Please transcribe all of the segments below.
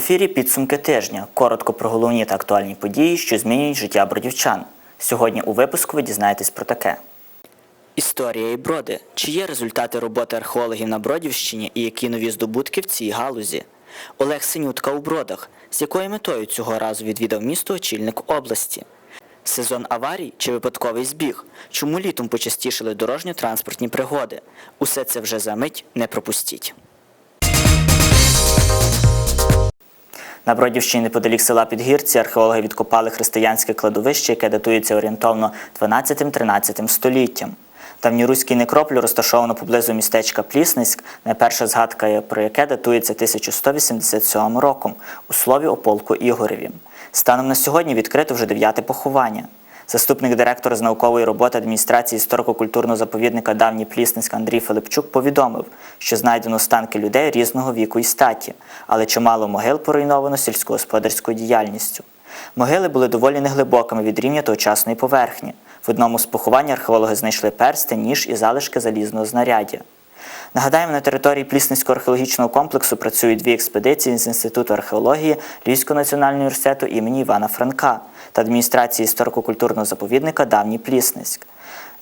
ефірі підсумки тижня. Коротко про головні та актуальні події, що змінюють життя бродівчан. Сьогодні у випуску ви дізнаєтесь про таке. Історія і броди. Чи є результати роботи археологів на Бродівщині і які нові здобутки в цій галузі? Олег Синютка у бродах. З якою метою цього разу відвідав місто очільник області? Сезон аварій чи випадковий збіг? Чому літом почастішили дорожньо-транспортні пригоди? Усе це вже за мить не пропустіть. На Бродівщині неподалік села Підгірці археологи відкопали християнське кладовище, яке датується орієнтовно 12-13 століттям. Давньоруський некрополь розташовано поблизу містечка Плісницьк, найперша згадка про яке датується 1187 роком у слові о полку Ігореві. Станом на сьогодні відкрито вже дев'яте поховання. Заступник директора з наукової роботи адміністрації історико-культурного заповідника Давній Плісницьк Андрій Филипчук повідомив, що знайдено останки людей різного віку і статі, але чимало могил поруйновано сільськогосподарською діяльністю. Могили були доволі неглибокими від рівня тогочасної поверхні. В одному з поховань археологи знайшли перстень, ніж і залишки залізного знаряддя. Нагадаємо, на території Плісницького археологічного комплексу працюють дві експедиції з Інституту археології Львівського національного університету імені Івана Франка та адміністрації історико-культурного заповідника Давній Плісницьк.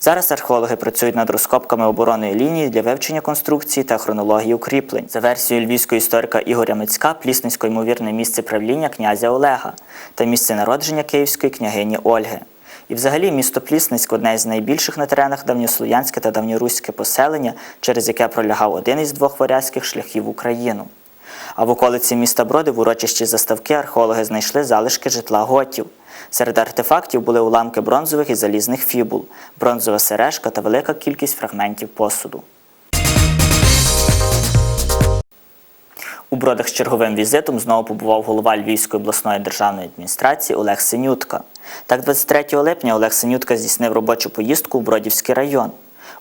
Зараз археологи працюють над розкопками оборонної лінії для вивчення конструкції та хронології укріплень. За версією львівського історика Ігоря Мицька, Плісницько ймовірне місце правління князя Олега та місце народження київської княгині Ольги. І взагалі місто Плісницьк одне з найбільших на теренах давньослов'янське та давньоруське поселення, через яке пролягав один із двох варязьких шляхів в Україну. А в околиці міста Броди в урочищі заставки археологи знайшли залишки житла готів. Серед артефактів були уламки бронзових і залізних фібул, бронзова сережка та велика кількість фрагментів посуду. У бродах з черговим візитом знову побував голова Львівської обласної державної адміністрації Олег Синютка. Так, 23 липня Олег Синютка здійснив робочу поїздку у Бродівський район.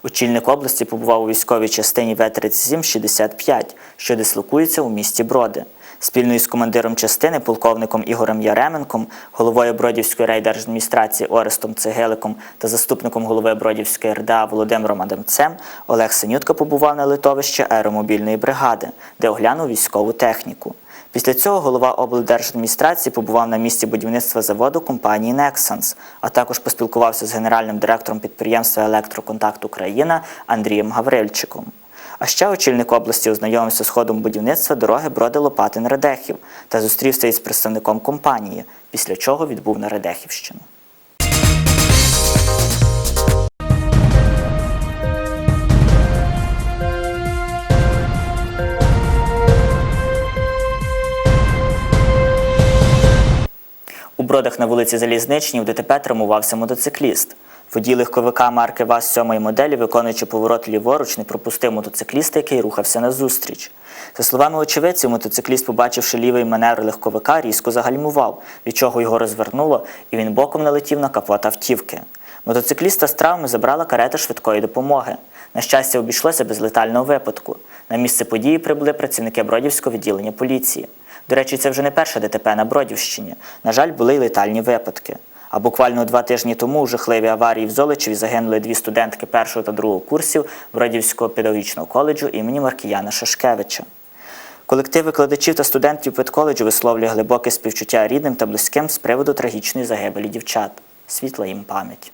Очільник області побував у військовій частині В-3765, що дислокується у місті Броди. Спільно із командиром частини, полковником Ігорем Яременком, головою Бродівської райдержадміністрації Орестом Цегеликом та заступником голови Бродівської РДА Володимиром Адамцем Олег Синютка побував на литовище аеромобільної бригади, де оглянув військову техніку. Після цього голова облдержадміністрації побував на місці будівництва заводу компанії Nexans, а також поспілкувався з генеральним директором підприємства Електроконтакт Україна Андрієм Гаврильчиком. А ще очільник області ознайомився з ходом будівництва дороги броди Лопатин Редехів та зустрівся із представником компанії, після чого відбув на Редехівщину. У бродах на вулиці Залізничній у ДТП травмувався мотоцикліст. Водій легковика марки ВАЗ 7 моделі, виконуючи поворот ліворуч, не пропустив мотоцикліста, який рухався назустріч. За словами очевидців, мотоцикліст, побачивши лівий маневр легковика, різко загальмував, від чого його розвернуло, і він боком налетів на капот автівки. Мотоцикліста з травми забрала карета швидкої допомоги. На щастя, обійшлося без летального випадку. На місце події прибули працівники Бродівського відділення поліції. До речі, це вже не перше ДТП на Бродівщині. На жаль, були й летальні випадки. А буквально два тижні тому у жахливій аварії в Золочеві загинули дві студентки першого та другого курсів Бродівського педагогічного коледжу імені Маркіяна Шашкевича. Колектив викладачів та студентів педколеджу висловлює глибоке співчуття рідним та близьким з приводу трагічної загибелі дівчат. Світла їм пам'ять.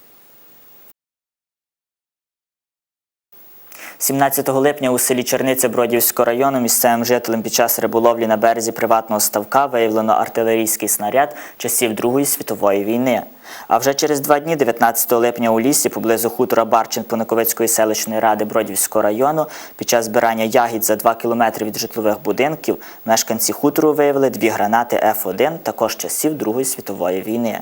17 липня у селі Черниця Бродівського району місцевим жителям під час риболовлі на березі приватного ставка виявлено артилерійський снаряд часів Другої світової війни. А вже через два дні, 19 липня, у лісі поблизу хутора Барчин Пониковицької селищної ради Бродівського району, під час збирання ягід за 2 кілометри від житлових будинків, мешканці хутору виявили дві гранати Ф1 також часів Другої світової війни.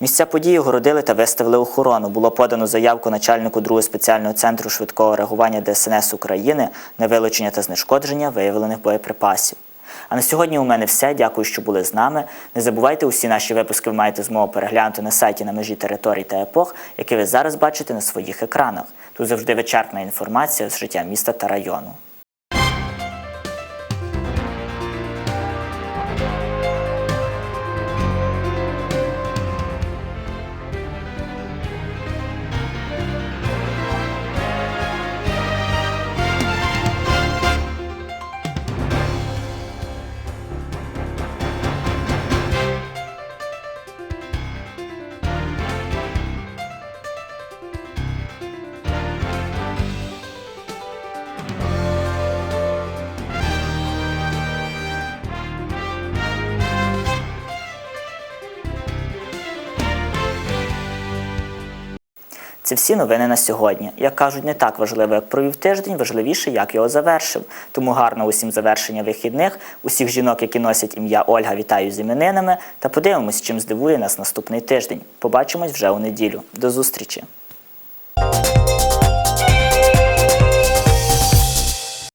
Місця події огородили та виставили охорону. Було подано заявку начальнику другого спеціального центру швидкого реагування ДСНС України на вилучення та знешкодження виявлених боєприпасів. А на сьогодні у мене все. Дякую, що були з нами. Не забувайте, усі наші випуски ви маєте змогу переглянути на сайті на межі територій та епох, які ви зараз бачите на своїх екранах. Тут завжди вичерпна інформація з життя міста та району. Це всі новини на сьогодні. Як кажуть, не так важливо, як провів тиждень, важливіше, як його завершив. Тому гарно усім завершення вихідних, усіх жінок, які носять ім'я Ольга, вітаю з іменинами та подивимось, чим здивує нас наступний тиждень. Побачимось вже у неділю. До зустрічі!